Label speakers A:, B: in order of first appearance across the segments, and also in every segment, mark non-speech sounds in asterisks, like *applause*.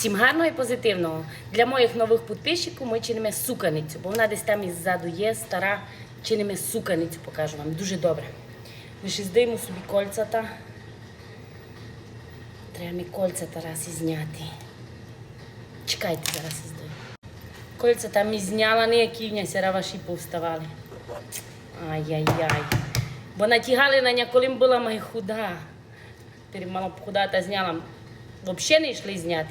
A: Всім гарного і позитивного. Для моїх нових підписчиків ми чинимо суканицю, бо вона десь там іззаду є, стара. Чинимо суканицю, покажу вам. Дуже добре. Ми ще здаємо собі кольцята. Треба ми кольцята раз і зняти. Чекайте, зараз здаю. Кольця там і зняла, не які в ній ваші повставали. Ай-яй-яй. Бо натягали на ня, коли була моя худа. Тепер мала б худа та зняла. Взагалі не йшли зняти.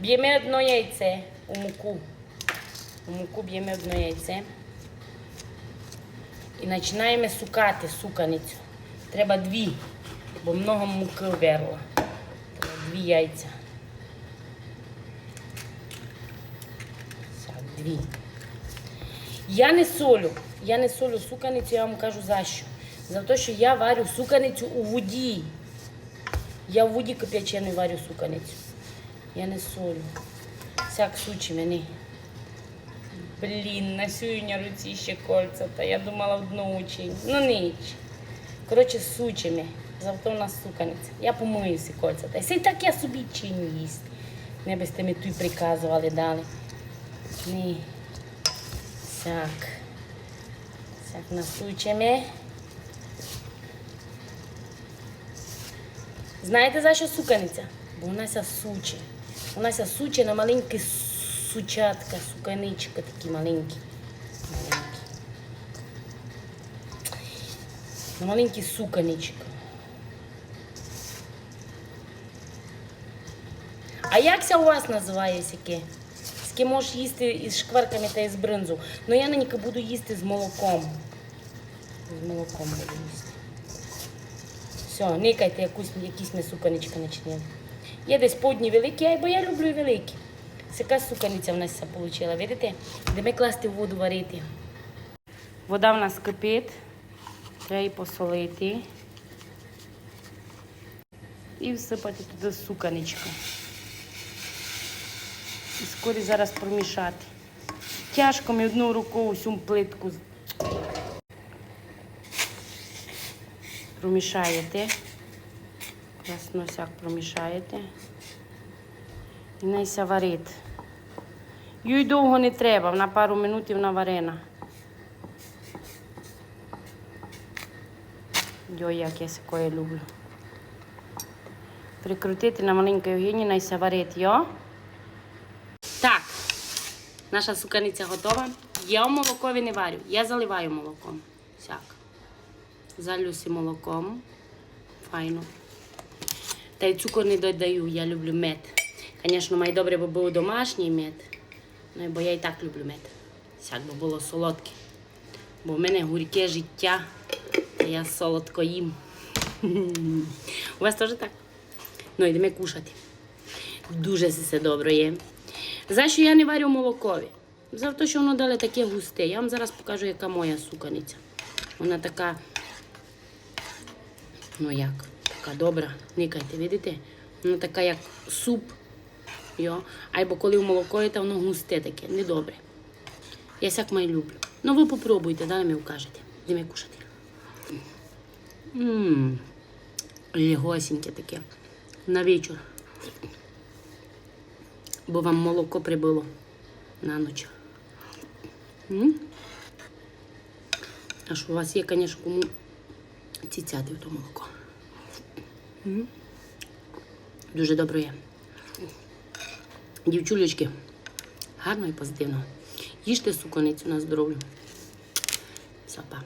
A: Б'ємо одно яйце у муку. У муку б'ємо одно яйце. І починаємо сукати суканицю. Треба дві, бо много муки верло. Треба дві яйця. Так, дві. Я не солю. Я не солю суканицю, я вам кажу за що. За те, що я варю суканицю у воді. Я в воді кип'яченою варю суканицю. Я не солю. Всяк сучі мені. Блін, на сьогодні руці ще кольця, та я думала одну учень. Ну ніч. Коротше, сучими. Завтра у нас суканиця. Я помию всі кольця. Та й так я собі чиню їсти. Не би сте ми тут приказували дали. Ні. Сяк. Сяк насучимо. Знаєте за що суканиця? Бо вона ся суче. Вона ся суче на маленькі сучатка, суканичка такі маленькі. Маленькі. На маленькі суканичка. А як це у вас називає сяке? Сяке можеш їсти із шкварками та із бринзу. Ну я ненька буду їсти з молоком. З молоком буду їсти. Все, никайте якусь, якісь ми суканичка начнемо. Є десь подні великі, ай, бо я люблю великі. Яка суканиця в нас вийшла, видите? Де ми класти воду варити. Вода в нас кипить, треба її посолити. І всипати туди суканичку. І скорі зараз промішати. Тяжко ми одну рукою всю плитку промішаєте. Красно всяк промішаєте. І найся варить. Їй довго не треба, на пару минутів вона варена. Як я такое люблю. Прикрутити на маленькій огні, найся варить, йо? Так, наша суканиця готова. Я молокові не варю, я заливаю молоком. Всяк. Залюся молоком. Файно. Та й цукор не додаю, я люблю мед. Звісно, має добре, бо був домашній мед. Ну, бо я і так люблю мед. Всяк би було солодке. Бо в мене гурке життя, та я солодко їм. *laughs* У вас теж так? Ну, йдемо кушати. Дуже все добре є. За що я не варю молокові? За те, що воно дали таке густе. Я вам зараз покажу, яка моя суканиця. Вона така, ну як, така добра. Никайте, видите? Вона така, як суп. Йо. Або коли в молоко, то воно густе таке, недобре. Я сяк май люблю. Ну ви попробуйте, далі мені вкажете. Йдемо кушати. Ммм, легосеньке таке. На вечір. Бо вам молоко прибило на ніч. Аж у вас є, звісно, кому ціцяти в то молоко. Дуже добре є. Дівчулечки, гарно і позитивно. Їжте суконицю на здоров'ю. Все, па.